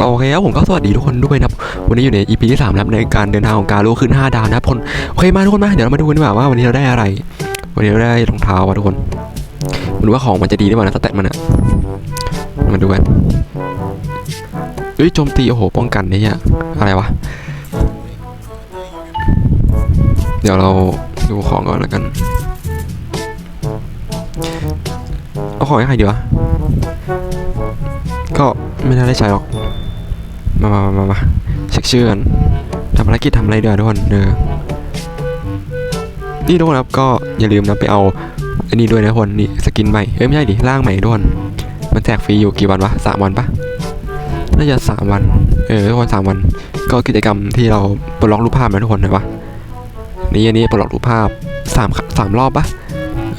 โอเคครับผมก็สวัสดีทุกคนด้วยนะครับ วันนี้อยู่ใน EP ที่3นะครับในการเดินทางของการรู้ขึ้น 5 ดาวนะครับคนโอเคมาทุกคนมาเดี๋ยวเรามาดูกันดีกว่าว่าวันนี้เราได้อะไร วันนี้เราได้รองเท้าว่ะทุกคนมาดูว่าของมันจะดีหรือเปล่านะสแตทมันอะมาดูกันเฮ้ยโจมตีโอ้โหป้องกันเนี่ยอะไรวะเดี๋ยวเราดูของก่อนแล้วกันเอาของให้ใครดีวะก็ไม่น่าได้ใช้หรอก มามามามาเช็คชื่อกันทำภารกิจทำอะไรเดี๋ยวทุกคนเออนี่ทุกคนครับก็อย่าลืมนะไปเอาอันนี้ด้วยนะทุกคนนี่สกินใหม่เอ้ยไม่ใช่ดิร่างใหม่ทุกคนมันแจกฟรีอยู่กี่วันวะสามวันปะน่าจะสามวัน เออทุกคนสามวัน ก็กิจกรรมที่เราปลดล็อกรูปภาพนะทุกคนเห็นปะนี่อันนี้ปลดล็อกรูปภาพสามสามรอบปะ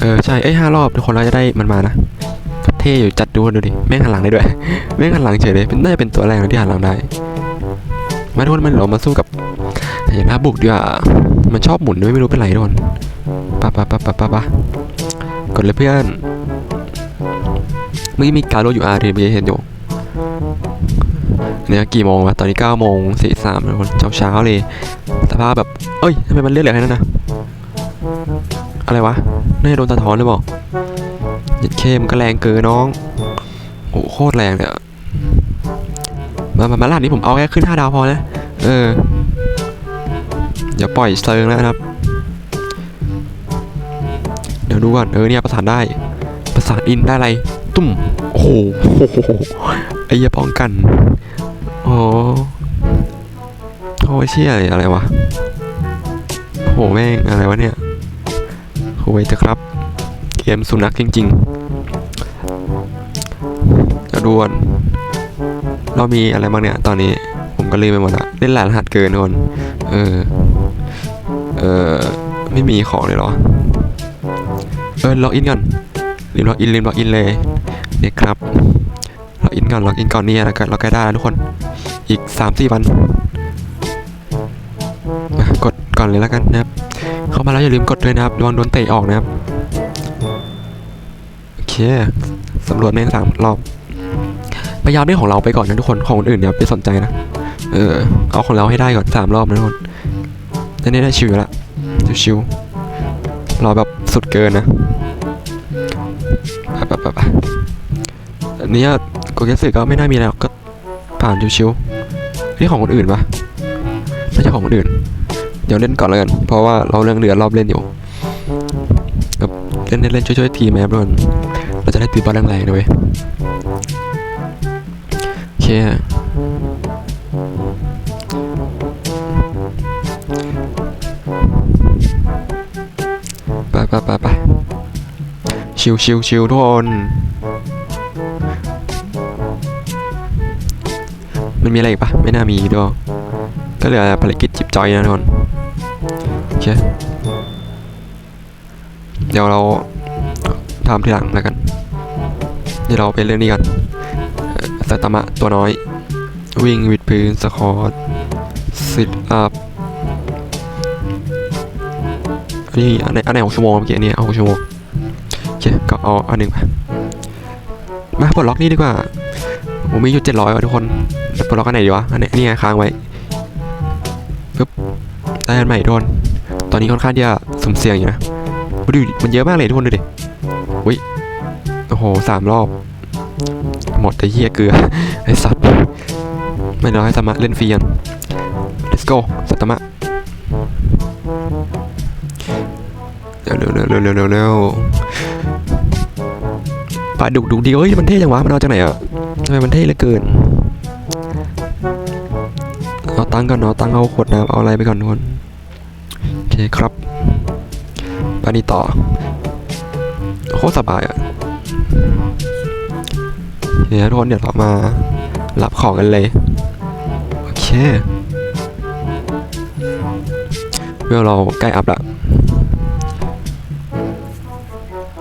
เออใช่เอ้ยห้ารอบทุกคนเราจะได้มันมานะ ท่อยู่จัดดูดูดิแม่งหันหลังได้ด้วยแม่งหันหลังเฉยเลยน่าจะเป็นตัวแรกที่หันหลังได้ มาทุกคนมันเรามาสู้กับเห็นหน้าบุกดีกว่ามันชอบหมุนด้วยไม่รู้เป็นไรทุกคนปะปะปะปะปะปะกดเลยเพื่อนเมื่อกี้มีการโลอยู่อาร์ทีเเห็นอยู่เนี่ยกี่โมงวะตอนนี้9โมง43ทุกคนเช้าเช้าเลยสภาพแบบ เอ้ยทำไมมันเลือดเหลือแค่นั้นนะอะไรวะน่าจะโดนสะท้อนหรือเปล่า หยัดเข้มก็แรงเกินน้อง โอ้โหโคตรแรงเลยมามามาลาดนี้ผมเอาแค่ขึ้น5ดาวพอนะ เอออย่าปล่อยเซิงแล้วนะครับ เดี๋ยวดูก่อน เออเนี่ยประสานได้ ประสานอินได้อะไร ตุ้ม โอ้โหไอ้เหี้ยป้องกันโอ้โอ้ยเชี่ยอะไรวะโอ้โหแม่งอะไรวะเนี่ยโอ้ยเถอะครับ เกมสุนัขจริงๆจะดูก่อนเรามีอะไรบ้างเนี่ย ตอนนี้ผมก็ลืมไปหมดละเล่นหลายรหัสเกินทุกคน เออ เออไม่มีของเลยเหรอ เออล็อกอินก่อนลืมล็อกอินลืมล็อกอินเลยเนี่ยครับล็อกอินก่อนล็อกอินก่อนเนี่ยแล้วก็เราใกล้ได้แล้วทุกคน อีก3ามสี่วันกดก่อนเลยแล้วกันนะครับ เข้ามาแล้วอย่าลืมกดด้วยนะครับระวังโดนเตะออกนะครับ เคสำรวจแม่งสามรอบพยายามเล่นของเราไปก่อนนะทุกคนของคนอื่นอย่าไปสนใจนะเออเอาของเราให้ได้ก่อนสามรอบนะทุกคนอันนี้ได้ชิวละชิวๆเราแบบสุดเกินนะไปไปไปอันนี้โกเกสึก็ไม่น่ามีอะไรก็ผ่านชิวๆนี่ของคนอื่นปะไม่ใช่ของคนอื่น เดี๋ยวเล่นก่อนแล้วกัน เพราะว่าเราเรื่องเรือรอบเล่นอยู่แบบเล่นเล่นๆช่วยๆทีมแมพด้วย เราจะได้ตีบอลแรงๆด้วยโอเคไปไปไปไปชิวชิวชิวทุกคนมันมีอะไรอีกปะไม่น่ามีด้วยก็เหลือภารกิจจิบจอยนะทุกคนโอเคเดี๋ยวเราทำทีหลังแล้วกัน เดี๋ยวเราไปเรื่องนี้กันสัตมะตัวน้อย วิ่งวิดพื้นสคอตซิทอัพอันนี้อันไหนอันไหนหกชั่วโมงเมื่อกี้นนี้เอาหกชั่วโมงโอเคก็เอาอันหนึ่งไปมาปลดล็อกนี่ดีกว่าผมมีอยู่เจ็ดร้อยว่ะทุกคนปลดล็อกอันไหนดีวะอันนอันนี้ไงค้างไว้ปึ๊บได้อันใหม่ทุกคนตอนนี้ค่อนข้างที่จะสุ่มเสี่ยงอยู่นะดูดิมันเยอะมากเลยทุกคนดูดิอุ้ย สามรอบ หมดไอ้เหี้ยเกลือ ไอ้สัตว์ไม่น้อยสมะเล่นฟรีกัน let's go สัตมะเร็วเร็วเร็วเร็วเร็วเร็วปลาดุกดุกดีเฮ้ยมันเท่จังวะมันเอาจากไหนอะทำไมมันเท่เหลือเกินเอาตังก่อนเอาตังเอาขวดน้ำเอาอะไรไปก่อนทุกคนโอเคครับไปนี่ต่อโคตรสบายอะ เดี๋ยวทุกคนเดี๋ยวเรามารับของกันเลย โอเคเวลเราใกล้อัพละ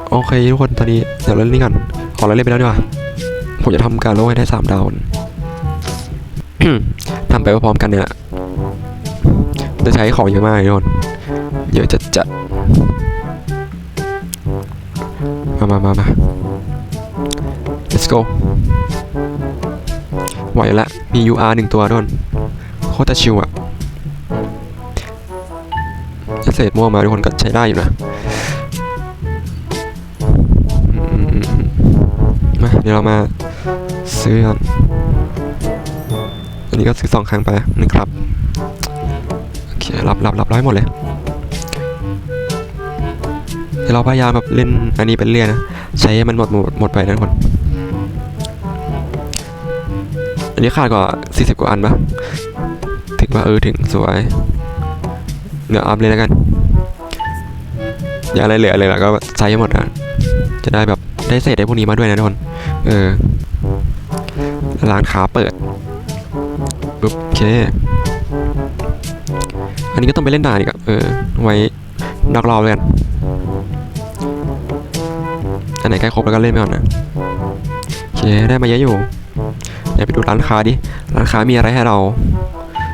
โอเคทุกคนตอนนี้เดี๋ยวเราเล่นนี่กันขอเราเล่นไปแล้วดีกว่าผมจะทำการโลกให้ได้สามดาวทำไปพร้อมกันเนี่ยจะใช้ของเยอะมากทุกคนเยอะจัดจัดมามามามา let's go ไหวละมี UR หนึ่งตัวด้วยโคตรชิวอะเศษมั่วมาทุกคนก็ใช้ได้อยู่นะมาเดี๋ยวเรามาซื้อกันอันนี้ก็ซื้อสองครั้งไปหนึ่งครับโอเครับรับรับร้อยหมดเลยเดี๋ยวเราพยายามแบบเล่นอันนี้เป็นเรื่อยนะ ใช้ให้มันหมดหมดหมดไปนะทุกคน อันนี้ขาดกว่า40 กว่าอันปะถึงว่าเออถึงสวย เดี๋ยวอัพเลยแล้วกัน อย่าอะไรเหลือเลยแล้วก็ใช้ให้หมดนะจะได้แบบได้เศษได้พวกนี้มาด้วยนะทุกคน เออ ร้านค้าเปิดปุ๊บโอเค อันนี้ก็ต้องไปเล่นด่านอีกอะเออ ไว้ดักรอบเลยกัน อันไหนใกล้ครบแล้วก็เล่นไปก่อนนะโอเค ได้มาเยอะอยู่ เดี๋ยวไปดูร้านค้าดิ ร้านค้ามีอะไรให้เรา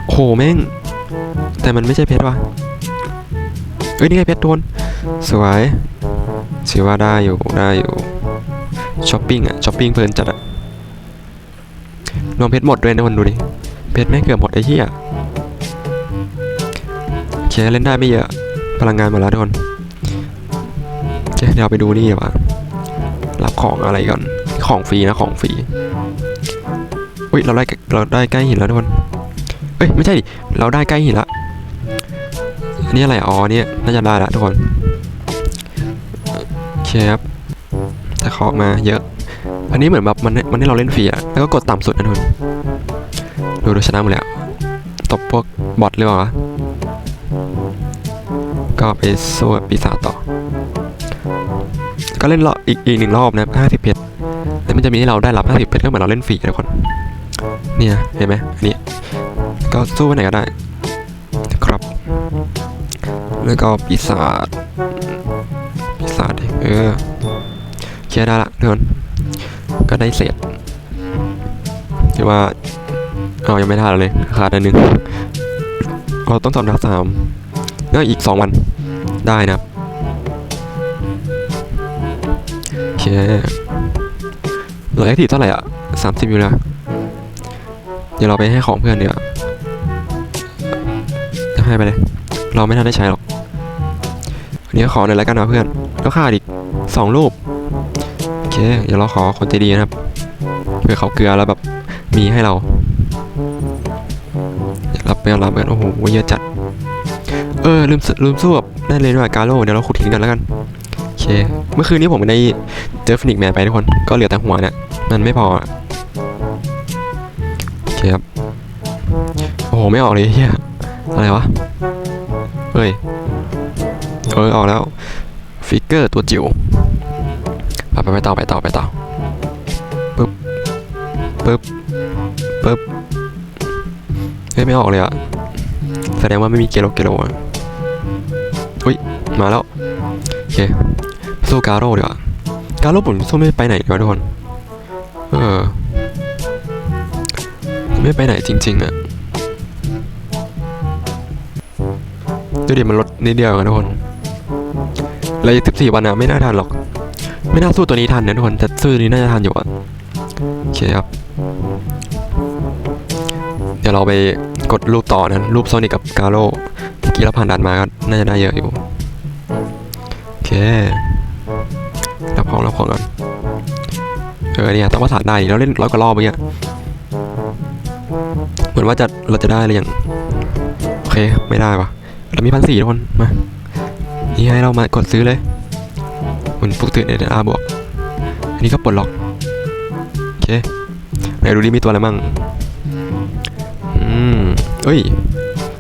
โหแม่ง แต่มันไม่ใช่เพชรว่ะเอ้ยนี่ไงเพชรโดนสวยถือว่าได้อยู่ได้อยู่ช้อปปิ้งอะช้อปปิ้งเพลินจัดอะรวมเพชรหมดด้วยนะคนดูดิ เพชรแม่งเกือบหมดไอ้เหี้ยโอเคเล่นได้ไม่เยอะ พลังงานหมดแล้วทุกคนเคเดี๋ยวไปดูนี่ดีกว่ารับของอะไรก่อน ของฟรีนะของฟรี อุ้ยเราได้เราได้ใกล้หินแล้วทุกคนเอ้ยไม่ใช่ดิเราได้ใกล้หินละอันนี้อะไรอ๋อเนี่ยน่าจะได้ละทุกคนโอเคครับแต่ขอมาเยอะ อันนี้เหมือนแบบมันมันให้เราเล่นฟรีอะแล้วก็กดต่ำสุดนะทุกคนดูดูชนะหมดแล้วตบพวกบอทหรือเปล่าวะก็ไปสู้ปีศาจต่อ ก็เล่นรอบอีกอีกหนึ่งรอบนะห้าสิบเพชรแล้วมันจะมีให้เราได้รับห้าสิบเพชรก็เหมือนเราเล่นฟรีทุกคน เนี่ยเห็นไหมอันนี้ก็สู้ไปไหนก็ได้ครับ แล้วก็ปีศาจปีศาจเออเคลียร์ได้ละทุกคนก็ได้เศษที่ว่าเอายังไม่ทันเลยขาดอันหนึ่งเราต้องสอบนักสามก็อีกสองวันได้นะโอเคเหลือแอคทีฟเท่าไหร่อะสามสิบอยู่แล้ว ดี๋ยวเราไปให้ของเพื่อนเดี๋ยวาจะให้ไปเลย เราไม่ทันได้ใช้หรอกอันนี้ขอหน่อยแล้วกันนะเพื่อนแล้วขาดอีกสองรูปโอเค เดี๋ยวเราขอคนใจดีนะครับเพื่อเขาเกลือแล้วแบบมีให้เรารับไปรับกันโอ้โหเยอะจัด เออลืมสลืมสู้กับได้เลยด้วยกาโลเดี๋ยวเราขุดหินกันแล้วกันโอเค เมื่อคืนนี้ผมได้เจอฟินิกแมนไปทุกคน ก็เหลือแต่หัวเนี่ยมันไม่พอ เคครับ โอ้โห ไม่ออกเลยเฮียอะไรวะ เฮ้ย เออออกแล้ว ฟิกเกอร์ตัวจิ๋วไปไปไปต่อไปต่อไปต่อปึ๊บปึ๊บปึ๊บเฮ้ยไม่ออกเลยอะแสดงว่าไม่มีเกโลเกโลอะอุ้ย มาแล้ว โอเคสู้กาโร่ดีกว่า กาโร่ผมสู้ไม่ไปไหนดีกว่าทุกคน เออ ไม่ไปไหนจริง ๆอะดูดิมันลดนิดเดียวกันทุกคนเลยสิบสี่วันอะไม่น่าทันหรอก ไม่น่าสู้ตัวนี้ทันนะทุกคนแต่สู้ตัวนี้น่าจะทันอยู่อะโอเคครับ เดี๋ยวเราไปกดรูปต่อนะรูปโซนิกกับกาโร่เมื่อกี้เราผ่านด่านมาก็น่าจะได้เยอะอยู่โอเครับของรับของก่อนเออเนี่ยต้องประสาได้เราเล่นร้อยกว่ารอบเมื่อกี้เห มือนว่าจะเราจะได้อะไรอย่างโอเคไม่ได้ปะเรามีพันสี่ทุกคนมานี่ให้เรามากดซื้อเลยมันปกติเนี่ยอาบวกอันนี้ก็ปลดล็อกโอเคไหนดูดิมีตัวอะไรมั่งอืมเอ้ย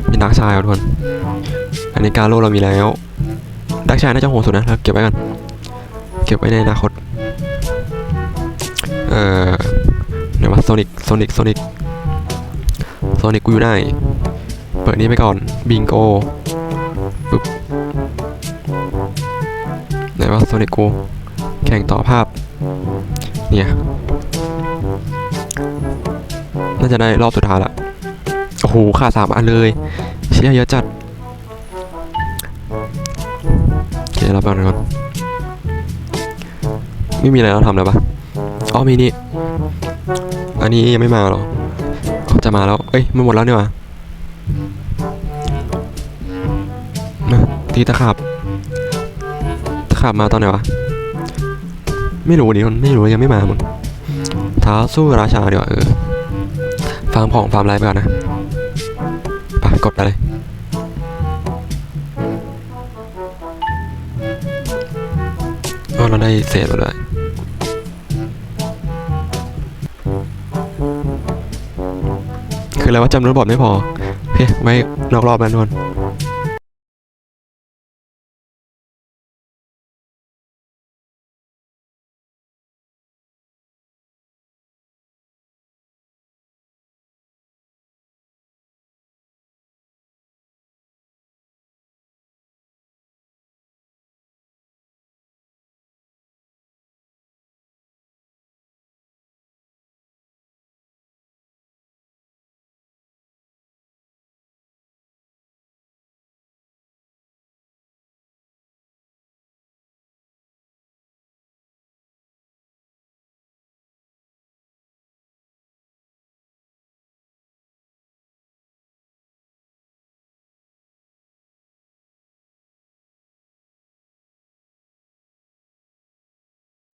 มีดักชายครับทุกคนอันนี้การโลเรามีแล้วดักชายน่าจะโหดสุดนะแล้วเก็บไว้กันเก็บไว้ในอนาคตเอ่อเดี๋ยวมาโซนิกโซนิกโซนิก โซนิกกูอยู่ไหน เปิดนี้ไปก่อน บิงโกปึ๊บไหนว่าโซนิกกูแข่งต่อภาพ เนี่ย น่าจะได้รอบสุดท้ายละ โอ้โหขาดสามอันเลย เชี่ยเยอะจัดโอเครับไปก่อนก่อน ไม่มีอะไรเราทำแล้วปะอ๋อมีนี่ อันนี้ยังไม่มาหรอ เขาจะมาแล้ว เอ้ยมันหมดแล้วเนี่หว่ามาตีตะขาบตะขาบมาตอนไหนวะ ไม่รู้ดิมันไม่รู้ยังไม่มามึงท้าสู้ราชาดีกว่าเออฟาร์มของฟาร์มไรไปก่อนนะไปกดไปเลยก็เราได้เศษมาด้วย คืออะไรว่าจำระบบไม่พอโอเคไว้นอกรอบนั้นนวน